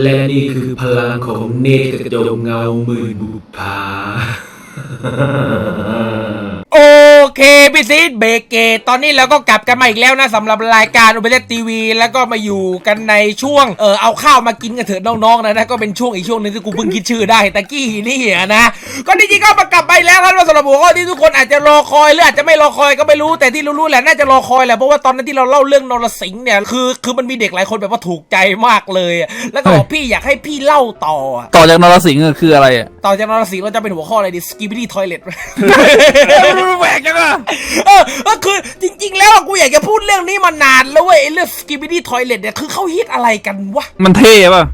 และนี่คือพลังของเนตรกระจกเงาหมื่นบุพภา โอเค พี่ซีดเบรกเกตตอนนี้เราก็กลับกันมาอีกแล้วนะสำหรับรายการอุเบเลตทีวี แล้วก็มาอยู่กันในช่วงเออเอาข้าวมากินกันเถอะน้องๆนะนะก็เป็นช่วงอีกช่วงหนึงที่กูเพิ่งคิดชื่อได้ตะกี้นี่อะนะก็จริงๆก็มากลับไปแล้วครับสำหรับหัวข้อที่ทุกคนอาจจะรอคอยหรืออาจจะไม่รอคอยก็ไม่รู้แต่ที่รู้ๆแหละน่าจะรอคอยแหละเพราะว่าตอนนั้นที่เราเล่าเรื่องนรสิงห์เนี่ยคือคือมันมีเด็กหลายคนแบบว่าถูกใจมากเลยอะแล้วก็บอกพี่อยากให้พี่เล่าต่ออะต่อจากนรสิงห์อะคืออะไรอะต่อจากนรสิงห์เราจะเป็นหัวข้ออะไรดีสกิปปี้ทอยเลทแหวกจังอะเออก็คือจริง ๆ แล้วอะกูอยากจะพูดเรื่องนี้มานานแล้วเว้ยไอ้เรื่องสกิปปี้ทอยเลทเนี่ยคือเขาฮิตอะไรกันวะ มันเท่ป่ะ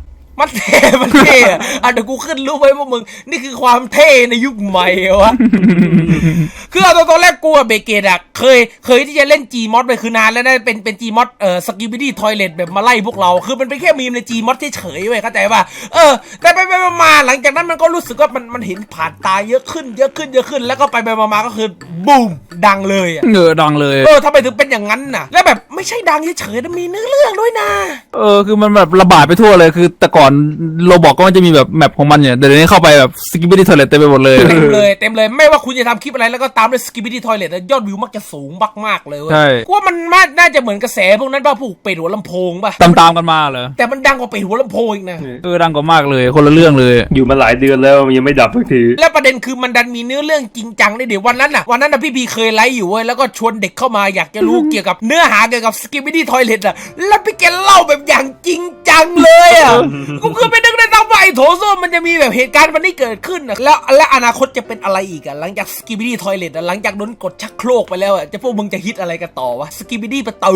มันเท่ มันเท่อะอะเดี๋ยวกูขึ้นรูปไว้พวกมึง นี่คือความเท่ในยุคใหม่เหรอวะ คือเอาตอนตอนแรกกูอะเบเกตอะเคยเคยที่จะเล่น Gmod ไปคือนานแล้วนะเป็นเป็น Gmod เอ่อสกิปปี้ทอยเลทแบบมาไล่พวกเรา คือมันเป็นแค่มีมใน Gmod เฉยๆเว้ยเข้าใจป่ะเออ แต่ไปไปๆมาๆหลังจากนั้นมันก็รู้สึกว่ามันมันเห็นผ่านตาเยอะขึ้นเยอะขึ้นเยอะขึ้น แล้วก็ไปไปๆมาๆก็คือบูมดังเลยอะเงอดังเลย เออทำไมถึงเป็นอย่างนั้นน่ะ แล้วแบบไม่ใช่ดังเฉยๆนะมีเนื้อเรื่องด้วยนะเออคือมันแบบระบาดไปทั่วเลยคือ แต่ก่อนโรบอกก็มันจะมีแบบแมปของมันเนี่ยเดี๋ยวนี้เข้าไปแบบสกิปปี้ทอเลตเต็มไปหมดเลยเต็มเลยเต็มเลยไม่ว่าคุณจะทำคลิปอะไรแล้วก็ตามด้วยสกิปปี้ทอยเลทยอดวิวมักจะสูงมากๆเลยเว้ยใช่ กูว่ามันน่าจะเหมือนกระแสพวกนั้นป่ะผูกเป็ดหัวลำโพงป่ะตามตามๆกันมาเหรอแต่มันดังกว่าเป็ดหัวลำโพงอีกนะ เออดังกว่ามากเลย คนละเรื่องเลย อยู่มาหลายเดือนแล้วมันยังไม่ดับสักที แล้วประเด็นคือมันดันมีเนื้อเรื่องจริงจังด้วยเดี๋ยววันนั้นน่ะวันนั้นน่ะพี่พีเคยไลฟ์อยู่เว้ยแล้วก็ชวนเด็กเข้ามาอยากจะรู้ เกี่ยวกับเนื้อหาเกี่ยวกับสกิปปี้ทอยเลทอะแล้วพี่แกเล่าแบบอย่างจริงจังเลยอะ กูคือไปนึกได้นะว่าไอ้โถส้วมมันจะมีแบบเหตุการณ์วันนี้เกิดขึ้นน่ะแล้วและอนาคตจะเป็นอะไรอีกอะหลังจากสกิปปี้ทอยเลทอะหลังจากโดนกดชักโครกไปแล้วอะจะพวกมึงจะฮิตอะไรกันต่อวะสกิปปี้ประตู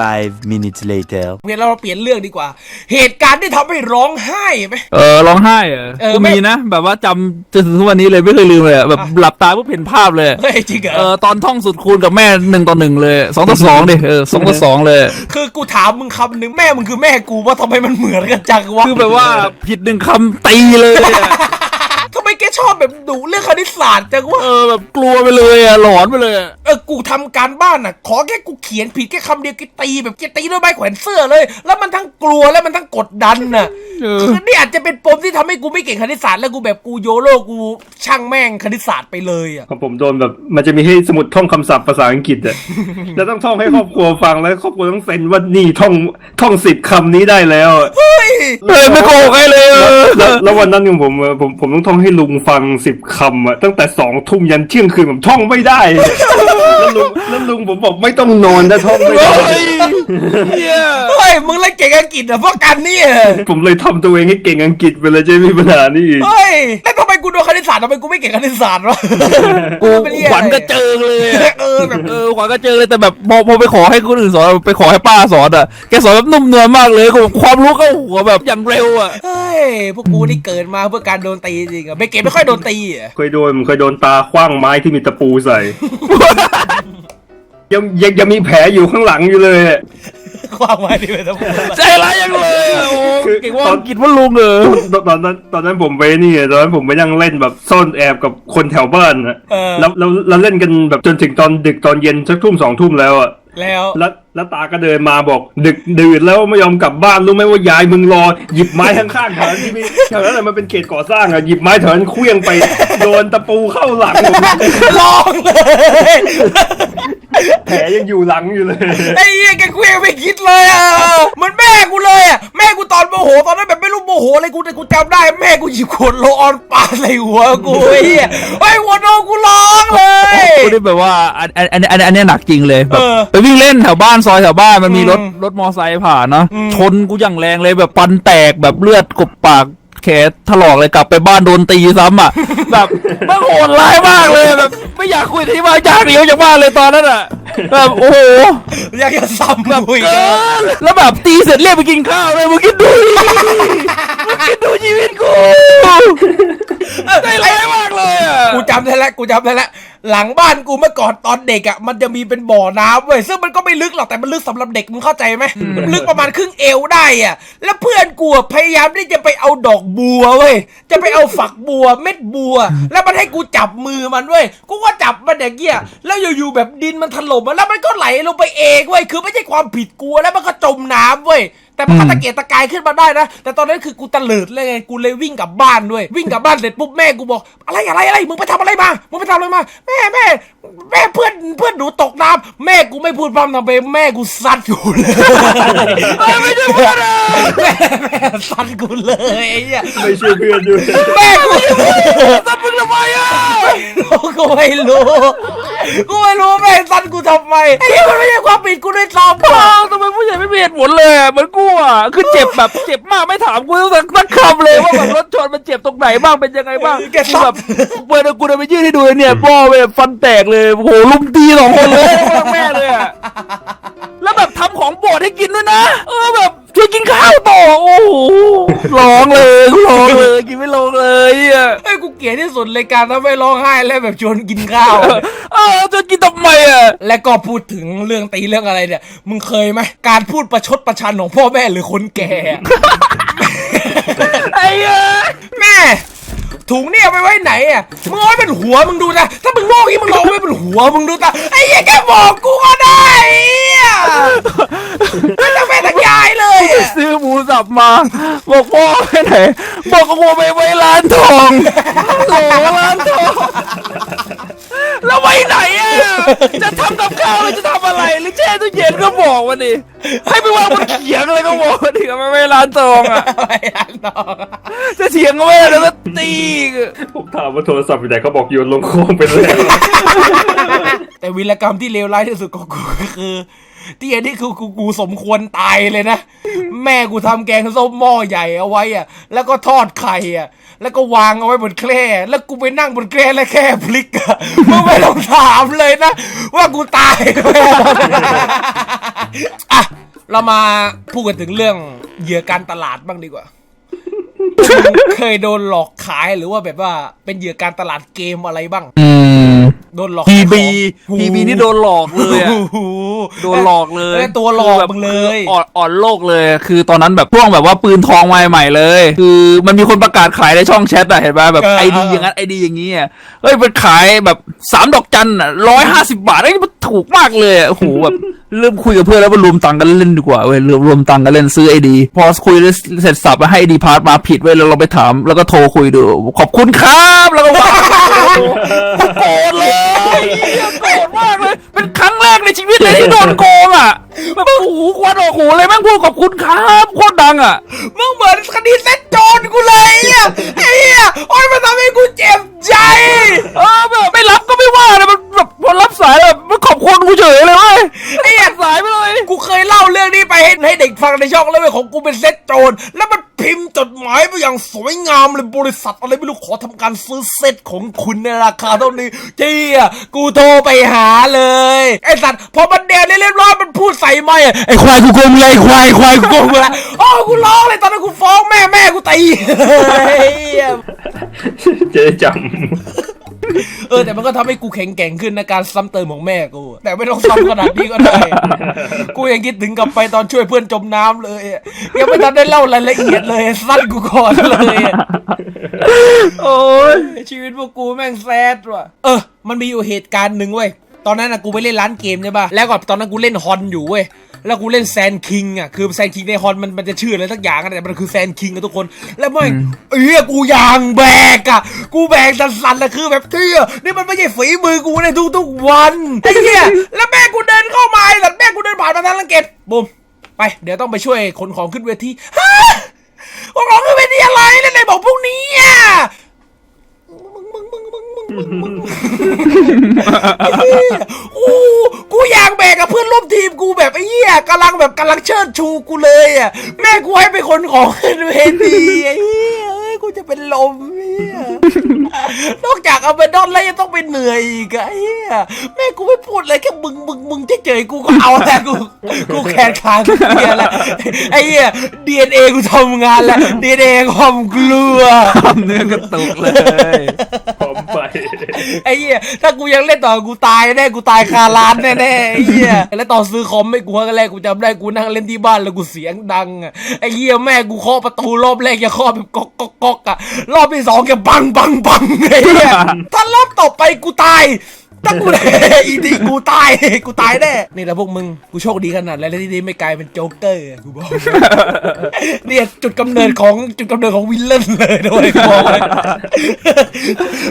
Five minutes later. เวียนเราเปลี่ยนเรื่องดีกว่า เหตุการณ์ที่ทำให้ร้องไห้ไหม เออร้องไห้เหรอเออกูไม่ มีนะ แบบว่าจำจนถึงทุกวันนี้เลยไม่เคยลืมเลยอะแบบหลับตาปุ๊บเห็นภาพเลย เฮ้ยจริงเหรเอออตอนท่องสุดคูณกับแม่หนึ่งต่อหนึ่งเลยสองต่อสองดิเออสองต่อสองเลย คือกูถามมึงคำหนึ่งแม่มึงคือแม่กูว่าทำไมมันเหมือนกันจังวะคือแบบว่าผิดหนึ่งคำตีเลยอะ ทำไมแก ชอบแบบดุเรื่องคณิตศาสตร์จังวะเออแบบกลัวไปเลยอะหลอนไปเลยอะเออกูทำการบ้านอะ ขอแค่กูเขียนผิดแค่คำเดียวแกตีแบบแกตีด้วยไม้แขวนเสื้อเลย แล้วมันทั้งกลัวแล้วมันทั้งกดดันน่ะเออคือนี่อาจจะเป็นปมที่ทำให้กูไม่เก่งคณิตศาสตร์แล้วกูแบบกูโยโลกูช่างแม่งคณิตศาสตร์ไปเลยอะ ของผมโดนแบบ มันจะมีให้สมุดท่องคำศัพท์ภาษาอังกฤษอะแล้วต้องท่องให้ครอบครัวฟังแล้วครอบครัวต้องเซ็นว่านี่ท่องท่องสิบคำนี้ได้แล้วอะเฮ้ย เออไม่โกหกให้เลยเออแล้วแล้ววันนั้นของผมอะผมผมต้องท่องให้ลุงฟังสิบคำอะตั้งแต่สองทุ่มยันเที่ยงคืนผมท่องไม่ได้ แล้วลุงแล้วลุงผมบอกไม่ต้องนอนถ้าท่องไม่ได้ เฮ้ยเหี้ยเฮ้ยมึ งเล่นเก่งอังกฤษเหรอเพราะกันเนี่ยผมเลยทำตัวเองให้เก่งอังกฤษไปเลยจะไม่มีปัญหานี่อีก เฮ้ยแล้วทำไมกูโดนคณิตศาสตร์ทำไมกูไม่เก่งคณิตศาสตร์วะกูเป็นเหี้ยขวัญกระเจิงเลยอะเออแบบเออขวัญกระเจิงเลยแต่แบบพอพอไปขอให้คนอื่นสอนไปขอให้ป้าสอนอะแกสอนแบบนุ่มนวลมากเลยคือความรู้เข้าหัวแบบอย่างเร็วอะเฮ้ยพวกกูนี่เกิดมาเพื่อการโดนตีจริงอะไม่เก็บไม่ค่อยโดนตีอะเคยโดนผมเคยโดนตาคว้างไม้ที่มีตะปูใส่ ยังยังยังมีแผลอยู่ข้างหลังอยู่เลยอะ ความหมายนี่เป็นทั้งหมดใจร้ายยังเลยอะโอ้คือเก่งว่าตอนอังกฤษว่าลุงเออตอนตอนนั้นตอนนั้นผมไปนี่ไงตอนนั้นผมไปนั่งเล่นแบบซ่อนแอบกับคนแถวบ้านอะแล้วแล้วแล้วเล่นกันแบบจนถึงตอนดึกตอนเย็นสักทุ่มสองทุ่มแล้วอะแล้วแล้วแล้วตาก็เดินมาบอก ดึกดื่นแล้วไม่ยอมกลับบ้านรู้ไหมว่ายายมึงรอหยิบไม้ข้างๆแถวนั้นที่มีแถวนั้นอะมันเป็นเขตก่อสร้างอะหยิบไม้แถวนั้นเคลี้ยงไปโดนตะปูเข้าหลังผม ลองเลย แผลยังอยู่หลังอยู่เลย ไอ้เหี้ยแกคุยไม่คิดเลยอะเหมือนแม่กูเลยอะแม่กูตอนโมโหตอนนั้นแบบไม่รู้โมโหอะไรกูแต่กูจำได้ แม่กูหยิบขวดโลออนปาใส่หัวกูไอ้เหี้ยไอ้ยหัวโนกูร้องเลย กูได้แบบว่าอันอันอันอันอันเนี้ยหนักจริงเลยแบบเออไปวิ่งเล่นแถวบ้านซอยแถวบ้านมันมีอืมรถรถมอไซค์ผ่านเนาะอืม ชนกูอย่างแรงเลยแบบฟันแตกแบบเลือดกบปาก แขนถลอกเลยกลับไปบ้านโดนตีซ้ำอะ แบบมันโหดร้ายมากเลยแบบ ไม่อยากคุยที่มาอยากหนีออกจากบ้านเลยตอนนั้นอะแบบโอ้โหอยากจะซ้ำแบบกูอีกเกิอะนแล้วแบบตีเสร็จเรียกไปกินข้าวเลยมึงคิดดูดิมึงคิดดูชีวิตกูใจร้ายมากเลยอะกูจำได้แล้วกูจำได้แล้ว หลังบ้านกูเมื่อก่อนตอนเด็กอะมันจะมีเป็นบ่อน้ำเว้ยซึ่งมันก็ไม่ลึกหรอกแต่มันลึกสำหรับเด็กมึงเข้าใจไหมมันลึกประมาณครึ่งเอวได้อะแล้วเพื่อนกูอะพยายามที่จะไปเอาดอกบัวเว้ยจะไปเอาฝักบัวเม็ดบัว แล้วมันให้กูจับมือมันเว้ยกูก็จับมันอย่างเงี้ยแล้วอยู่ๆแบบดินมันถล่มมาแล้วมันก็ไหลลงไปเองเว้ยคือไม่ใช่ความผิดกูแล้วมันก็จมน้ำเว้ย แต่มันก็ตะเกียกตะกายขึ้นมาได้นะ แต่ตอนนั้นคือกูตะเลิดเลยไงกูเลยวิ่งกลับบ้านด้วย วิ่งกลับบ้านเสร็จปุ๊บแม่กูบอก อะไรอะไรอะไรมึงไปทำอะไรมามึงไปทำอะไรมา แม่แม่แม่เพื่อนเพื่อนหนูตกน้ำแม่กูไม่พูดพร่ำทำไปมแม่กูซัดกูเลยไม่ใช่เพื่อนอะแม่แม่ซัดกูเลยไอ้เหี้ยไม่ช่วยเพื่อนด้วยแม่กูตัดมึงทำไมอะกูไม่รู้กูไม่รู้แม่ซัดกูทำไมไอ้เหี้ยมันไม่ใช่ความผิดกูด้วยซ้ำอ้าวทำไมผู้ใหญ่ไม่มีเหตุผลเลยอะเหมือนกูอะคือเจ็บแบบเจ็บมากไม่ถามกูสักสักคำเลยว่าแบบรถชนมันเจ็บตรงไหนบ้างเป็นยังไงบ้างแกกูซัแบบบเปิดกูเดินไปยื่นให้ดูเลยเนี่ยพ่อแบบฟันแตกเลยโอ้โหลุมตีสองคนเลยทั้งแม่เลยอะแล้วแบบทำของโปรดให้กินด้วยนะเออแบบ ช่วยกินข้าวต่อโอ้โหร้องเลยกูร้องเลยกินไม่ลงเลยอะไอ้ยกูเกลียดที่สุดเลยการทำให้ร้องไห้แล้วแบบชวนกินข้าว เออจะกินทำไมอะและก็พูดถึงเรื่องตีเรื่องอะไรเนี่ย มึงเคยไหมการพูดประชดประชันของพ่อแม่หรือคนแก่ ไอ้เอ้ย แม่ ถุงเนี่ยเอาไปไว้ไหนอะมึงเอาไว้เป็นหัวมึงดูนะถ้ามึงโง่อย่างงี้มึงลองไว้เป็นหัวมึงดูตาไอ้เหี้ยแกบอกกูก็ได้ไอ้เหี้ยไม่ต้องไปตะยายเลยอะซื้อหมูสับมา บอกพ่อไปไหน บอกกูไปไว้ร้านทองโหร้านทองแล้วไว้ไหนอะจะทำกับ ข้าวหรือจะทำอะไรหรือแช่ตู้เย็นก็บอกมาดิให้ไปวางบนเขียงอะไรก็บอกมาดิเอาไปไว้ร้านทองอะไปร้านทองจะเถียงก็ไม่ได้แล้วก็ตีอีกผมถามว่าโทรศัพท์อยู่ไหนเขาบอกโยนลงโค้งไปเลยแต่วีรกรรมที่เลวร้ายที่สุดของกูก็คือ ที่อันนี้คือกูกูสมควรตายเลยนะ แม่กูทำแกงส้มหม้อใหญ่เอาไว้อะ แล้วก็ทอดไข่อะ แล้วก็วางเอาไว้บนแคร่แล้วกูไปนั่งบนแคร่แล้วแค่พลิกอะมึงไม่ต้องถามเลยนะ ว่ากูตายไหมอะเรามาพูดกันถึงเรื่องเหยื่อการตลาดบ้างดีกว่า เคยโดนหลอกขายหรือว่าแบบว่าเป็นเหยื่อการตลาดเกมอะไรบ้าง อืม โดนหลอกพีขายของบีพีบีนี่โดนหลอกเลยอะ โอ้โห โดนหลอกเลยอ้ตัวหลอกมึงเลยอ่อนอ่อนโลกเลย คือตอนนั้นแบบช่วงแบบว่าปืนทองใหม่ๆเลย คือมันมีคนประกาศขายในช่องแชทอะเห็นป่ะแบบเออไอดีเอออย่างนั้นไอดีอย่างนี้อะเฮ้ยมันขายแบบสามดอกจันอะร้อยห้าสิบาทไอ้ยมันถูกมากเลยอะโอ้โหแบบ เริ่มคุยกับเพื่อนแล้วมารวมตังค์กันเล่นดีกว่าเว้ยรวมรวมตังค์กันเล่นซื้อไอดี พอคุยเสร็จสับมาให้ไอดีพาร์ทมาผิดเว้ยแล้วเราไปถาม แล้วก็โทรคุยดู ขอบคุณครับแล้วก็ว่าโกรธเลยโกรธมากเลยเป็นครั้งแรกในชีวิตเลยที่โดนโกงอะแบบโอ้โหควันออกหูเลยแม่งพูดขอบคุณครับโคตรดังอะมึงเหมือนคดีเซ็ตโจรกูเลยอะไอ้เหี้ยโอ้ยมันทำให้กูเจ็บใจเออแบบไม่ ให้ให้เด็กฟังในช่องแล้วเว้ยของกูเป็นเซ็ตโจรแล้วมันพิมพ์จดหมายไปอย่างสวยงามเลยบริษัทอะไรไม่รู้ขอทำการซื้อเซ็ตของคุณในราคาเท่านี้เจี้ยกูโทรไปหาเลยไอ้สัตว์พอมันเดียวเรียบร้อยมันพูดใส่ไม่อะไอ้ควายกูโกงมึงเลยไอ้ควายควายกูโกงมึงละโอ้กูร้องเลยตอนนั้นกูฟ้องแม่แม่กูตีไอ้เหี้ยเจ๊จ เออแต่มันก็ทำให้กูแข็งแกร่งขึ้นในการซ้ำเติมของแม่กูแต่ไม่ต้องซ้ำขนาดนี้ก็ได้ กูยังคิดถึงกลับไปตอนช่วยเพื่อนจมน้ำเลยอะยังไม่ทันได้เล่ารายละเอียดเลยสั้นกูก่อนเลยอะ โอ้ย ชีวิตพวกกูแม่งแซดว่ะ เออ มันมีอยู่เหตุการณ์หนึ่งเว้ย ตอนนั้นนะกูไปเล่นร้านเกมใช่ป่ะ แล้วก็ตอนนั้นกูเล่นฮอนอยู่เว้ย แล้วกูเล่นแซนคิงอะ คือแซนคิงในฮอนมันมันจะชื่ออะไรสักอย่างอะแต่มันคือแซนคิงอะทุกคน แล้วแม่งเอ้ยกูยางแบกอะ กูแบกสั่นๆนะคือแบบเที่ยนี่มันไม่ใช่ฝีมือกูในทุกๆวันไอ้เหี้ยแล้วแม่กูเดินเข้ามาไอ้สัตว์แม่กูเดินผ่านมาทางลังเกตบุมไปเดี๋ยวต้องไปช่วยขนของขึ้นเวทีฮะขนของขึ้นเวทีอะไรเล่นไหนบอกพวกนี้อะ มึงมึงมึงมึงมึงไอ้เหี้ยกูกูอยากแบกกับเพื่อนร่วมทีมกูแบบไอ้เหี้ยกำลังแบบกำลังเชิดชูกูเลยอะแม่กูให้เป็นคนของเวทีไอ้เหี้ย ยกูจะเป็นลมเหี้ยนอกจากเอาไปดอนแล้วยังต้องไปเหนื่อยอีกอะไอ้เหี้ยแม่กูไม่พูดเลยแค่มึงมึงมึงเฉยๆกูก็เอาแล้วกูกูแขนขากูเหี้ยแล้วไอ้เหี้ยดีเอ็นเอกูทำงานแล้วดีเอ็นเอความกลัวทำเนื้อกระตุกเลยำพร้อมไปไอ้เหี้ยถ้ากูยังเล่นต่อกูตายแน่กูตายคาร้านแน่ๆไอ้เหี้ยแล้วตอนซื้อคอมไม่กูครั้งแรกกูจำได้กูนั่งเล่นที่บ้านแล้วกูเสียงดังอะไอ้เหี้ยแม่กูเคาะประตูรอบแรกยังเคาะแบบก๊อกก๊อกก๊อกอะรอบที่สองแกบังบังบังไอ้เหี้ยถ้ารอบต่อไปกูตาย ถ้ากูอีทีกูตายกูตายแน่นี่แหละพวกมึงกูโชคดีขนาดแล้วที่นี่ไม่กลายเป็นโจ๊กเกอร์อะกูบอกเนี่ยจุดกำเนิดของจุดกำเนิดของวิลเลนเลยด้วยกูบอกเลย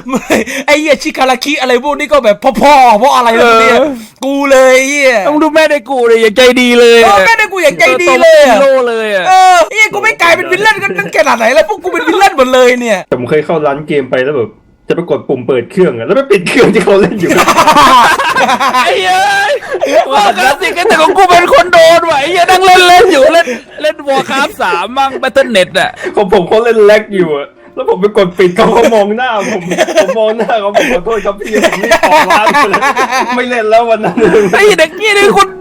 ไม่ไอ้เหี้ยชิคาราคิอะไรพวกนี้ก็แบบพ่อๆเพราะอะไรแบบเนี่ยเออกูเลยไอ้เหี้ยต้องดูแม่ได้กูเลยอย่าใจดีเลยเออแม่ได้กูอย่างใจดีเลยอะโลเลยอะเออไอ้เหี้ยกูไม่กลายเป็นวิลเลนกันนั่นขนาดไหนแล้วพวกกูเป็นวิลเลนหมดเลยเนี่ยแต่ผมเคยเข้าร้านเกมไปแล้วแบบ จะไปกดปุ่มเปิดเครื่องอะแล้วไม่ปิดเครื่องที่เขาเล่นอยู่ ไอ้เหี้ยว่าคลาสสิกแต่ของกูเป็นคนโดนว่ะไอ้เหี้ยนั่งเล่นเล่นอยู่เล่นเล่นวอร์คราฟสามมั่งแบทเทิลเน็ตอะของผมเขาเล่นแล็กอยู่อะแล้วผมไปกดปิดเขาเขามองหน้าผมผมมองหน้าเขาผมขอโทษครับพี่ผมรีบออกร้านไปเลยไม่เล่นแล้ววันนั้นไอ้เด็กนี่นี่คุณดีนไอ้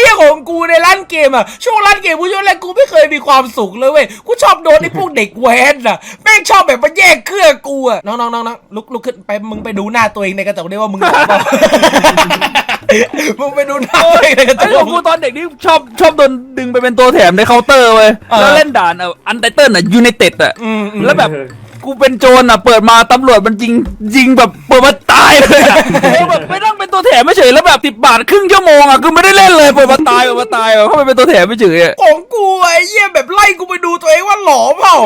เหี้ยของกูในร้านเกมอะช่วงร้านเกมกูช่วงแรกกูไม่เคยมีความสุขเลยเว้ยกูชอบโดนไอ้พวกเด็กแว้นอะแม่งชอบแบบมาแย่งเครื่องกูอะน้องน้องน้องน้องลุกลุกขึ้นไปมึงไปดูหน้าตัวเองในกระจกได้ว่ามึงหล่อเปล่า มึงไปดูหน้าตัวเองในกระจไอ้กของกูตอนเด็กนี่ชอบชอบโดนดึงไปเป็นตัวแถมในเคาน์เตอร์เว้ยเออ แล้วเล่นด่านอะอันไตเติลอะยูไนเต็ดอะอืมอืม แล้วแบบกูเป็นโจรอะเปิดมาตำรวจมันยิงยิงแบบเปิดมาตายเลยอะเออแบบไม่ต้องเป็นตัวแถมไม่เฉยแล้วแบบติบบาทครึ่งชั่วโมงอะคือไม่ได้เล่นเลยเปิดมาตายเปิดมาตายแบบเข้าไปเป็นตัวแถมไม่เฉยอะของกูอะไอ้เหี้ยแบบไล่กูไปดูตัวเองว่าหล่อเปล่า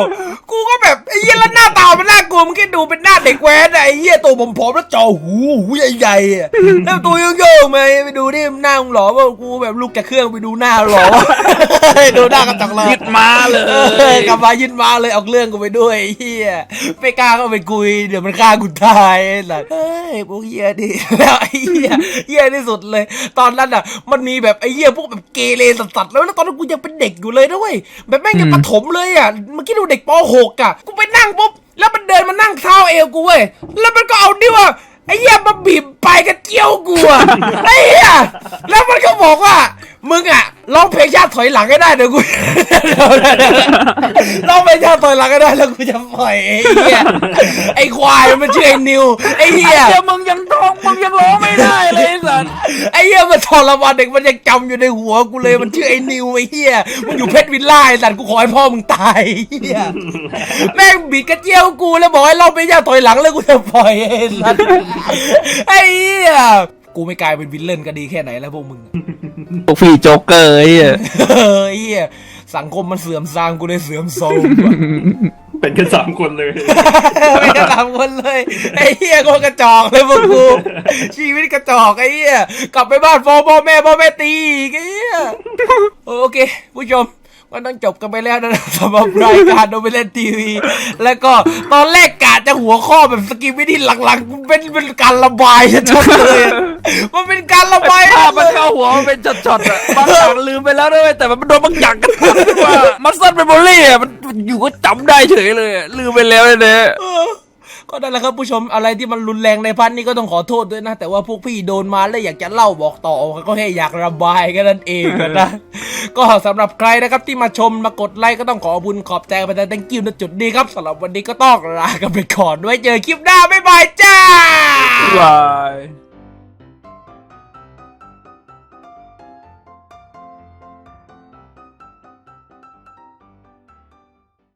กูก็แบบไอ้เหี้ยแล้วหน้าตามันน่ากลัวมึงแค่ดูเป็นหน้าเด็กแว้นอะไอ้เหี้ยตัวผมผอมๆแล้วจอหูหูใหญ่ๆอะแล้วตัวโยงๆมาไปดูดิหน้ามึงหล่อเปล่ากูแบบลุกจากเครื่องไปดูหน้าหล่อดูหน้ากระจกเลยยึดมาเลเออยกลับมายินมาเลยเอาเรื่องกูไปด้วยไอ้เฮียไม่กล้าเข้าไปคุยเดี๋ยวมันฆ่ากูตายไอ้สัสเฮ้ยพวกเฮียดิแล้วไอ้เฮียเฮียที่สุดเลย ตอนนั้นอะ มันมีแบบไอ้เฮียพวกแบบเกเรสัสๆแล้วแล้วตอนนั้นกูยังเป็นเด็กอยู่เลยนะเว้ยแบบแม่งยังประถมเลยอะเมื่อกี้ดูเด็กป .6 อะกูไปนั่งปุ๊บแล้วมันเดินมานั่งเท้าเอวกูเว้ยแล้วมันก็เอาดิว่าไอ้เหี้ยมาบีบไปลายกระเจียวกูอะไอ้เหี้ยแล้วมันก็บอกว่า มึงอะร้องเพลงชาติถอยหลังให้ได้เดี๋ยวกูร้องเพลงชาติถอยหลังให้ได้แล้วกูจะปล่อยไอ้เหี้ยไอ้ควายมันชื่อไอ้นิวไอ้เหี้ยเดี๋ยวมึงยังท้องมึงยังร้องไม่ได้เลยไอ้สัสไอ้เหี้ยมันทรมานเด็กมันยังจำอยู่ในหัวกูเลยมันชื่อไอ้นิวไอ้เหี้ยมันอยู่เพชรวิลล่าไอ้สัตว์กูขอให้พ่อมึงตายไอ้เหี้ยแม่งบีดกระเจียวกูแล้วบอกให้เราไปย่าถอยหลังแล้วกูจะปล่อยไอ้สัตว์ไอ้เหี้ยกูไม่กลายเป็นวิลเลนก็ดีแค่ไหนแล้วพวกมึง พวกพี่โจ๊กเกอร์ไอ้เหี้ยเออไอ้เหี้ยสังคมมันเสื่อมทรางกูเลยเสื่อมโทรมเป็นแค่สามคนเลย ไม่กระทำคนเลยไอ้เหี้ยโคตรกระจอกเลยพวกกูชีวิตกระจอกไอ้เหี้ยกลับไปบ้านฟ้องพ่อแม่พ่อแม่ตีอีกไอ้เหี้ยโอเค ผู้ชม ก็ต้องจบกันไปแล้วนะสำหรับรายการโดเบเลนทีวี แล้วก็ตอนแรกกะจะหัวข้อแบบสกิปวิธีหลังๆเป็นเป็นการระบายชัดๆเลยอะมันเป็นการระบายภาพมันเข้าหัวมันเป็นช็อตๆอะบางอย่างลืมไปแล้วด้วยแต่มันโดนบางอย่างกันขึ้นมามันซัดเป็นโมลี่อะมันอยู่ก็จำได้เฉยเลยอะลืมไปแล้วเลยเนี่ยเออ ก็นั่นแหละครับผู้ชมอะไรที่มันรุนแรงในพันนี้ก็ต้องขอโทษด้วยนะ แต่ว่าพวกพี่โดนมาแล้วอยากจะเล่าบอกต่อก็แค่อยากระบายกันนั่นเองนะก็สำหรับใครนะครับที่มาชมมากดไลค์ก็ต้องขอบุญขอบใจไปแต่ thank you ณจุดนี้ครับสำหรับวันนี้ก็ต้องลากันไปก่อนไว้เจอคลิปหน้าบ๊ายบายจ้าบาย